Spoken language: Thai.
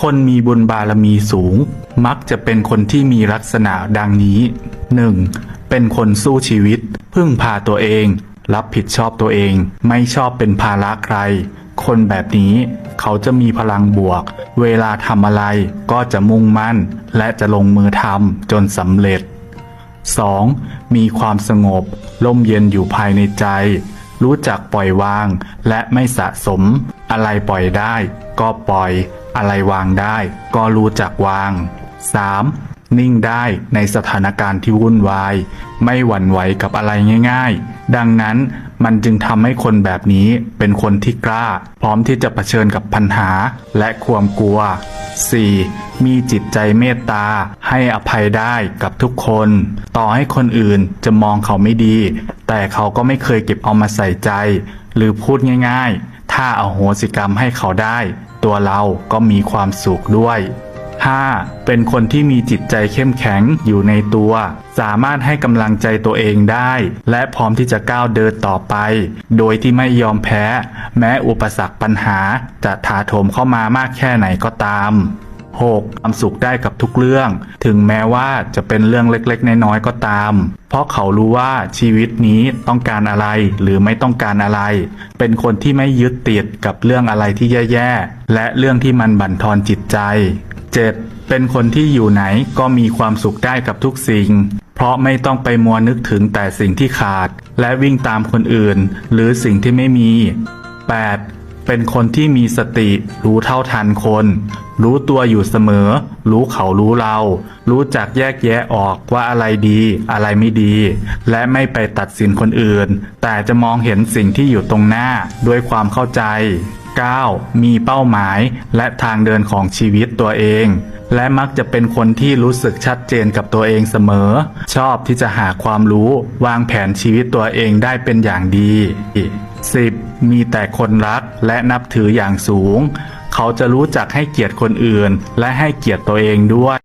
คนมีบุญบารมีสูง มักจะเป็นคนที่มีลักษณะดังนี้ 1. เป็นคนสู้ชีวิต พึ่งพาตัวเอง รับผิดชอบตัวเอง ไม่ชอบเป็นภาระใคร คนแบบนี้เขาจะมีพลังบวก เวลาทำอะไรก็จะมุ่งมั่น และจะลงมือทำจนสำเร็จ 2. มีความสงบ ร่มเย็นอยู่ภายในใจ รู้จักปล่อยวาง และไม่สะสม อะไรปล่อยได้ ก็ปล่อย อะไรวางได้ ก็รู้จักวาง 3. นิ่งได้ในสถานการณ์ที่วุ่นวาย ไม่หวั่นไหวกับอะไรง่าย ๆ ดังนั้นมันจึงทำให้คนแบบนี้เป็นคนที่กล้า พร้อมที่จะเผชิญกับปัญหาและความกลัว 4. มีจิตใจเมตตา ให้อภัยได้กับทุกคน ต่อให้คนอื่นจะมองเขาไม่ดี แต่เขาก็ไม่เคยเก็บเอามาใส่ใจ หรือพูดง่ายๆ ถ้าเอาโหสิกรรมให้เขาได้ ตัวเราก็มีความสุขด้วย 5. เป็นคนที่มีจิตใจเข้มแข็งอยู่ในตัว สามารถให้กำลังใจตัวเองได้ และพร้อมที่จะก้าวเดินต่อไป โดยที่ไม่ยอมแพ้ แม้อุปสรรคปัญหาจะถาโถมเข้ามามากแค่ไหนก็ตาม 6. ความสุขได้กับทุกเรื่อง ถึงแม้ว่าจะเป็นเรื่องเล็กๆ น้อยๆ ก็ตาม เพราะเขารู้ว่าชีวิตนี้ต้องการอะไรหรือไม่ต้องการอะไร เป็นคนที่ไม่ยึดติดกับเรื่องอะไรที่แย่ๆ และเรื่องที่มันบั่นทอนจิตใจ 7. เป็นคนที่อยู่ไหนก็มีความสุขได้กับทุกสิ่ง เพราะไม่ต้องไปมัวนึกถึงแต่สิ่งที่ขาด และวิ่งตามคนอื่น หรือสิ่งที่ไม่มี 8. เป็นคนที่มีสติ รู้เท่าทันคน รู้ตัวอยู่เสมอ รู้เขารู้เรา รู้จักแยกแยะออกว่าอะไรดี อะไรไม่ดี และไม่ไปตัดสินคนอื่น แต่จะมองเห็นสิ่งที่อยู่ตรงหน้าด้วยความเข้าใจ 9. มีเป้าหมายและทางเดินของชีวิตตัวเอง และมักจะเป็นคนที่รู้สึกชัดเจนกับตัวเองเสมอ ชอบที่จะหาความรู้วางแผนชีวิตตัวเองได้เป็นอย่างดี 10. มีแต่คนรักและนับถืออย่างสูง เขาจะรู้จักให้เกียรติคนอื่น และให้เกียรติตัวเองด้วย